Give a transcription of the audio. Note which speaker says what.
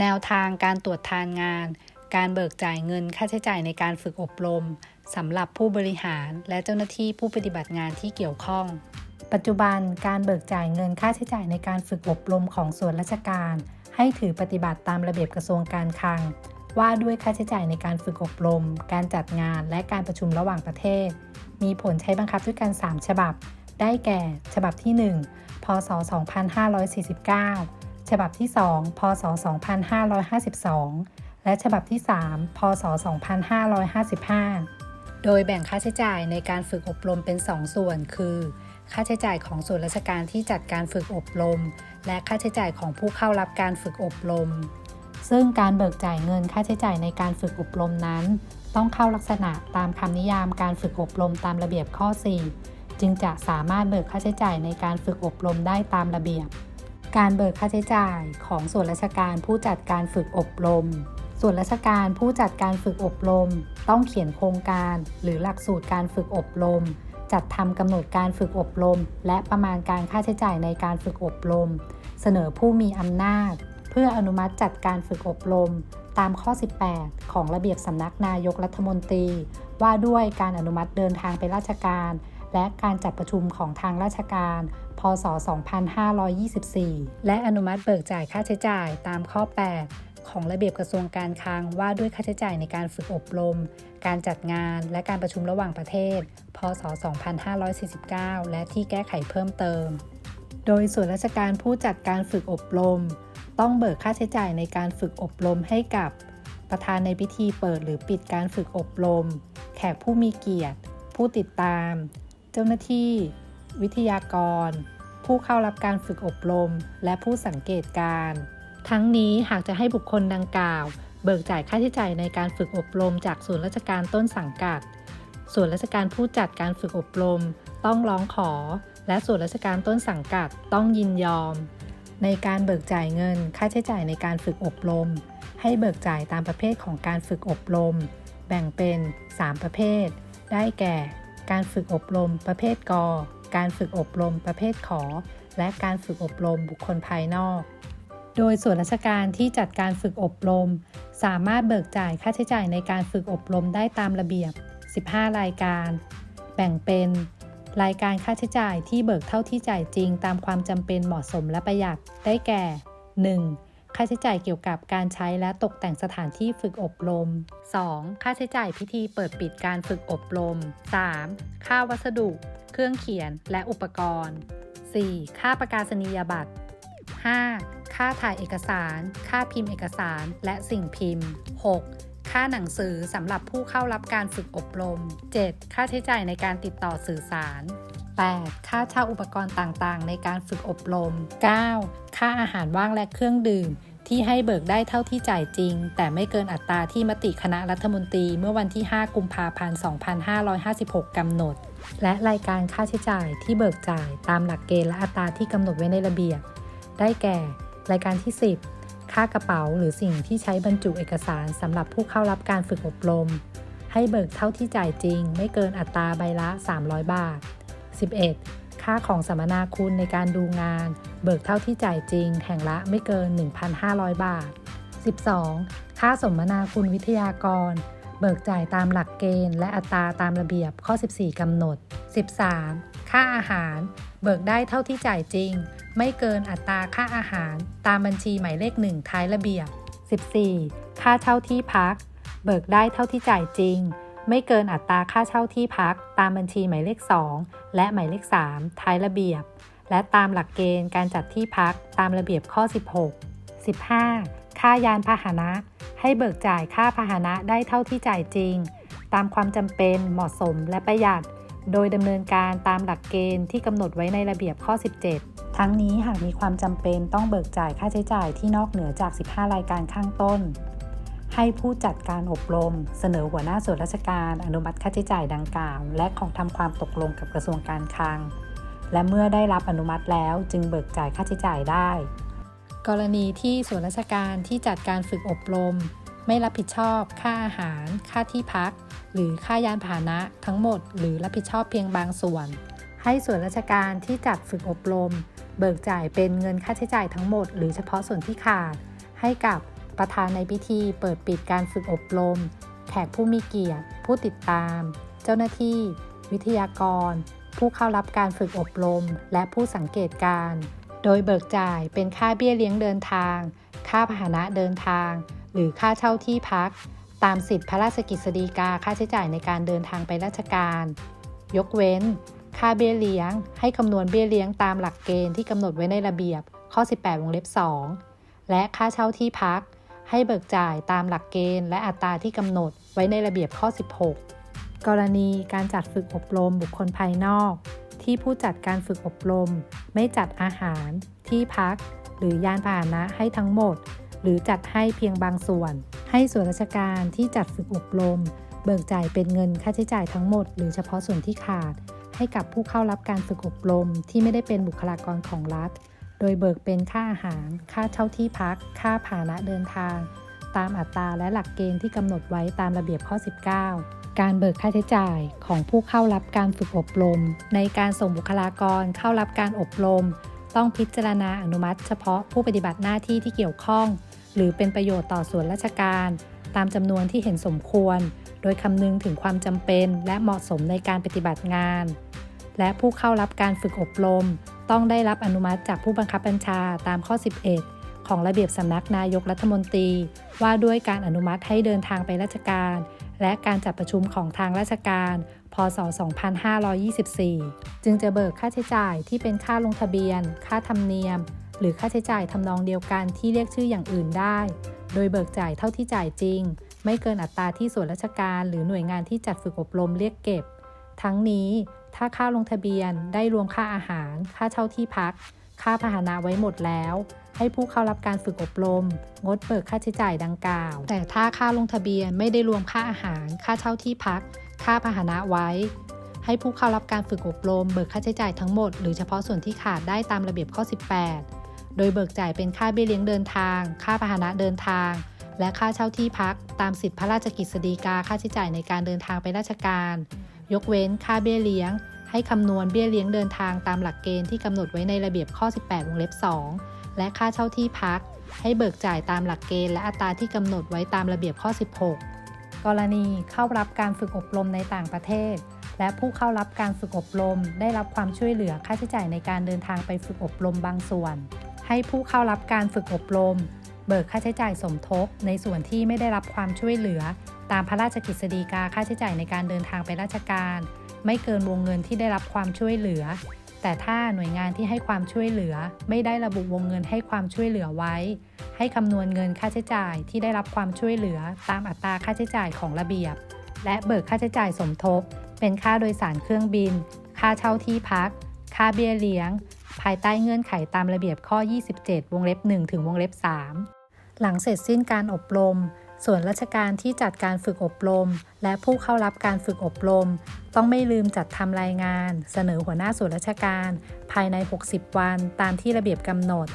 Speaker 1: แนวทางการตรวจทานงาน การเบิกจ่ายเงินค่าใช้จ่ายในการฝึกอบรมสำหรับผู้บริหารและเจ้าหน้าที่ผู้ปฏิบัติงานที่เกี่ยวข้อง ปัจจุบันการเบิกจ่ายเงินค่าใช้จ่ายในการฝึกอบรมของส่วนราชการ ให้ถือปฏิบัติตามระเบียบกระทรวงการคลัง ว่าด้วยค่าใช้จ่ายในการฝึกอบรม การจัดงานและการประชุมระหว่างประเทศ มีผลใช้บังคับด้วยกัน 3 ฉบับ ได้แก่ ฉบับที่ 1 พศ 2549 บับที่ 2 พศ 2552 และฉบับที่ 3 พศ 2555 โดยแบ่งค่าใช้จ่ายในการฝึกอบรมเป็น 2 ส่วน คือ ค่าใช้จ่ายของส่วนราชการที่จัดการฝึกอบรม และค่าใช้จ่ายของผู้เข้ารับการฝึกอบรม ซึ่งการเบิกจ่ายเงินค่าใช้จ่ายในการฝึกอบรมนั้น ต้องเข้าลักษณะตามคำนิยามการฝึกอบรมตามระเบียบข้อ 4 จึงจะสามารถเบิกค่าใช้จ่ายในการฝึกอบรมได้ตามระเบียบ การเบิกค่าใช้จ่ายของส่วนราชการผู้จัดการฝึกอบรม ส่วนราชการผู้จัดการฝึกอบรม ต้องเขียนโครงการหรือหลักสูตรการฝึกอบรม จัดทำกำหนดการฝึกอบรม และประมาณการค่าใช้จ่ายในการฝึกอบรม เสนอผู้มีอำนาจ เพื่ออนุมัติจัดการฝึกอบรม ตามข้อ 18 ของระเบียบสำนักนายกรัฐมนตรี ว่าด้วยการอนุมัติเดินทางไปราชการ และการจัดประชุมของทางราชการ พศ 2524 และอนุมัติเบิกจ่ายค่าใช้จ่ายตามข้อ 8 ของระเบียบกระทรวงการคลังว่าด้วยค่าใช้จ่ายในการฝึกอบรม การจัดงานและการประชุมระหว่างประเทศ พศ 2549 และที่แก้ไขเพิ่มเติม โดยส่วนราชการผู้จัดการฝึกอบรม ต้องเบิกค่าใช้จ่ายในการฝึกอบรมให้กับประธานในพิธีเปิดหรือปิดการฝึกอบรม แขกผู้มีเกียรติ ผู้ติดตาม เจ้าหน้าที่ วิทยากร ผู้เข้ารับการฝึกอบรม และผู้สังเกตการ ทั้งนี้หากจะให้บุคคลดังกล่าว เบิกจ่ายค่าใช้จ่ายในการฝึกอบรม จากส่วนราชการต้นสังกัด ส่วนราชการผู้จัดการฝึกอบรม ต้องร้องขอ และส่วนราชการต้นสังกัดต้องยินยอม ในการเบิกจ่ายเงิน ค่าใช้จ่ายในการฝึกอบรม ให้เบิกจ่ายตามประเภทของการฝึกอบรม แบ่งเป็น 3 ประเภท ได้แก่การฝึกอบรมประเภทก การฝึกอบรมประเภทขอ และการฝึกอบรมบุคคลภายนอก โดยส่วนราชการที่จัดการฝึกอบรม สามารถเบิกจ่ายค่าใช้จ่ายในการฝึกอบรมได้ตามระเบียบ 15 รายการ แบ่งเป็น รายการค่าใช้จ่ายที่เบิกเท่าที่จ่ายจริง ตามความจำเป็นเหมาะสมและประหยัดได้แก่ 1. ค่าใช้จ่ายเกี่ยวกับการใช้และตกแต่งสถานที่ฝึกอบรม 2. ค่าใช้จ่ายพิธีเปิดปิดการฝึกอบรม 3. ค่าวัสดุ เครื่องเขียนและอุปกรณ์ 4. ค่าประกาศนียบัตร 5. ค่าถ่ายเอกสาร ค่าพิมพ์เอกสารและสิ่งพิมพ์ 6. ค่าหนังสือสำหรับผู้เข้ารับการฝึกอบรม 7. ค่าใช้จ่ายในการติดต่อสื่อสาร 8. ค่าเช่าอุปกรณ์ต่างๆ ในการฝึกอบรม 9. ค่าอาหารว่างและเครื่องดื่ม ที่ให้เบิกได้เท่าที่จ่ายจริง แต่ไม่เกินอัตราที่มติคณะรัฐมนตรีเมื่อวันที่ 5 กุมภาพันธ์ 2556 กำหนด และรายการค่าใช้จ่ายที่เบิกจ่ายตามหลักเกณฑ์และอัตราที่กำหนดไว้ในระเบียบ ได้แก่ รายการที่ 10 ค่ากระเป๋าหรือสิ่งที่ใช้บรรจุเอกสารสำหรับผู้เข้ารับการฝึกอบรม ให้เบิกเท่าที่จ่ายจริง ไม่เกินอัตราใบละ 300 บาท 11. ค่าของสัมมนาคุณในการดูงาน เบิกเท่าที่จ่ายจริง แห่งละไม่เกิน 1,500 บาท 12. ค่าสมนาคุณวิทยากร เบิกจ่ายตามหลักเกณฑ์ และอัตราตามระเบียบข้อ 14 กำหนด 13. ค่าอาหาร เบิกได้เท่าที่จ่ายจริง ไม่เกินอัตราค่าอาหาร ตามบัญชีหมายเลข1ท้ายระเบียบ 14. ค่าเช่าที่พัก เบิกได้เท่าที่จ่ายจริง ไม่เกินอัตราค่าเช่าที่พัก ตามบัญชีหมายเลข 2 และหมายเลข 3 ท้ายระเบียบ และตามหลักเกณฑ์การจัดที่พักตามระเบียบข้อ 16 15. ค่ายานพาหนะ ให้เบิกจ่ายค่าพาหนะได้เท่าที่จ่ายจริง ตามความจำเป็นเหมาะสมและประหยัด โดยดำเนินการตามหลักเกณฑ์ที่กำหนดไว้ในระเบียบข้อ 17ทั้งนี้หากมีความจำเป็นต้องเบิกจ่ายค่าใช้จ่ายที่นอกเหนือจาก 15 รายการข้างต้น ให้ผู้จัดการอบรม เสนอหัวหน้าส่วนราชการ อนุมัติค่าใช้จ่ายดังกล่าว และของทำความตกลงกับกระทรวงการคลัง และเมื่อได้รับอนุมัติแล้วจึงเบิกจ่ายค่าใช้จ่ายได้ กรณีที่ส่วนราชการที่จัดการฝึกอบรม ไม่รับผิดชอบ ค่าอาหาร ค่าที่พัก หรือค่ายานพาหนะทั้งหมด หรือรับผิดชอบเพียงบางส่วน ให้ส่วนราชการที่จัดฝึกอบรม เบิกจ่ายเป็นเงินค่าใช้จ่ายทั้งหมด หรือเฉพาะส่วนที่ขาด ให้กับ ประธานในพิธีเปิดปิดการฝึกอบรม แขกผู้มีเกียรติ ผู้ติดตาม เจ้าหน้าที่ วิทยากร ผู้เข้ารับการฝึกอบรม และผู้สังเกตการ โดยเบิกจ่ายเป็นค่าเบี้ยเลี้ยงเดินทาง ค่าพาหนะเดินทาง หรือค่าเช่าที่พัก ตามสิทธิพระราชกิจสฎีกาค่าใช้จ่ายในการเดินทางไปราชการ ยกเว้น ค่าเบี้ยเลี้ยง ให้คำนวณเบี้ยเลี้ยงตามหลักเกณฑ์ที่กำหนดไว้ในระเบียบ ข้อ 18 วงเล็บ 2 และค่าเช่าที่พัก ให้เบิกจ่ายตามหลักเกณฑ์และอัตราที่กำหนดไว้ในระเบียบข้อ 16 กรณีการจัดฝึกอบรมบุคคลภายนอก ที่ผู้จัดการฝึกอบรม ไม่จัดอาหาร ที่พัก หรือยานพาหนะให้ทั้งหมด หรือจัดให้เพียงบางส่วน ให้ส่วนราชการที่จัดฝึกอบรม เบิกจ่ายเป็นเงินค่าใช้จ่ายทั้งหมด หรือเฉพาะส่วนที่ขาด ให้กับผู้เข้ารับการฝึกอบรมที่ไม่ได้เป็นบุคลากรของรัฐ โดยเบิกเป็นค่าอาหาร ค่าเช่าที่พัก ค่าพาหนะเดินทาง ตามอัตราและหลักเกณฑ์ที่กำหนดไว้ตามระเบียบข้อ 19 การเบิกค่าใช้จ่ายของผู้เข้ารับการฝึกอบรม ในการส่งบุคลากรเข้ารับการอบรม ต้องพิจารณาอนุมัติ เฉพาะผู้ปฏิบัติหน้าที่ที่เกี่ยวข้อง หรือเป็นประโยชน์ต่อส่วนราชการ ตามจำนวนที่เห็นสมควร โดยคำนึงถึงความจำเป็น และเหมาะสมในการปฏิบัติงาน และผู้เข้ารับการฝึกอบรม ต้องได้รับอนุมัติจากผู้บังคับบัญชาตามข้อ 11 ของระเบียบสำนักนายกรัฐมนตรี ว่าด้วยการอนุมัติให้เดินทางไปราชการ และการจัดประชุมของทางราชการ พศ 2524 จึงจะเบิกค่าใช้จ่ายที่เป็นค่าลงทะเบียน ค่าธรรมเนียม หรือค่าใช้จ่ายทำนองเดียวกันที่เรียกชื่ออย่างอื่นได้ โดยเบิกจ่ายเท่าที่จ่ายจริง ไม่เกินอัตราที่ส่วนราชการ หรือหน่วยงานที่จัดฝึกอบรมเรียกเก็บ ทั้งนี้ ถ้าค่าลงทะเบียนได้รวมค่าอาหาร ค่าเช่าที่พัก ค่าพาหนะไว้หมดแล้ว ให้ผู้เข้ารับการฝึกอบรม งดเบิกค่าใช้จ่ายดังกล่าว แต่ถ้าค่าลงทะเบียนไม่ได้รวมค่าอาหาร ค่าเช่าที่พัก ค่าพาหนะไว้ ให้ผู้เข้ารับการฝึกอบรม เบิกค่าใช้จ่ายทั้งหมด หรือเฉพาะส่วนที่ขาดได้ตามระเบียบข้อ 18 โดยเบิกจ่ายเป็นค่าเบี้ยเลี้ยงเดินทาง ค่าพาหนะเดินทางและค่าเช่าที่พัก ตามสิทธิพระราชกิจสฎีกาค่าใช้จ่ายในการเดินทางไปราชการ ยกเว้นค่าเบี้ยเลี้ยง ให้คำนวณเบี้ยเลี้ยงเดินทางตามหลักเกณฑ์ที่กำหนดไว้ในระเบียบข้อ 18 วงเล็บ 2 และค่าเช่าที่พัก ให้เบิกจ่ายตามหลักเกณฑ์และอัตราที่กำหนดไว้ตามระเบียบข้อ 16 กรณีเข้ารับการฝึกอบรมในต่างประเทศ และผู้เข้ารับการฝึกอบรม ได้รับความช่วยเหลือค่าใช้จ่ายในการเดินทางไปฝึกอบรมบางส่วน ให้ผู้เข้ารับการฝึกอบรม เบิกค่าใช้จ่ายสมทบ ในส่วนที่ไม่ได้รับความช่วยเหลือ ตามพระราชกิจสฎีกาค่าใช้จ่ายในการเดินทางไปราชการ ไม่เกินวงเงินที่ได้รับความช่วยเหลือ แต่ถ้าหน่วยงานที่ให้ความช่วยเหลือ ไม่ได้ระบุวงเงินให้ความช่วยเหลือไว้ ให้คำนวณเงินค่าใช้จ่ายที่ได้รับความช่วยเหลือ ตามอัตราค่าใช้จ่ายของระเบียบ และเบิกค่าใช้จ่ายสมทบ เป็นค่าโดยสารเครื่องบิน ค่าเช่าที่พัก ค่าเบี้ยเลี้ยง ภายใต้เงื่อนไขตามระเบียบข้อ 27 วงเล็บ 1 ถึงวงเล็บ 3 หลังเสร็จสิ้นการอบรม ส่วนราชการที่จัดการฝึกอบรม และผู้เข้ารับการฝึกอบรม ต้องไม่ลืมจัดทำรายงาน เสนอหัวหน้าส่วนราชการ ภายใน 60 วันตามที่ระเบียบกำหนด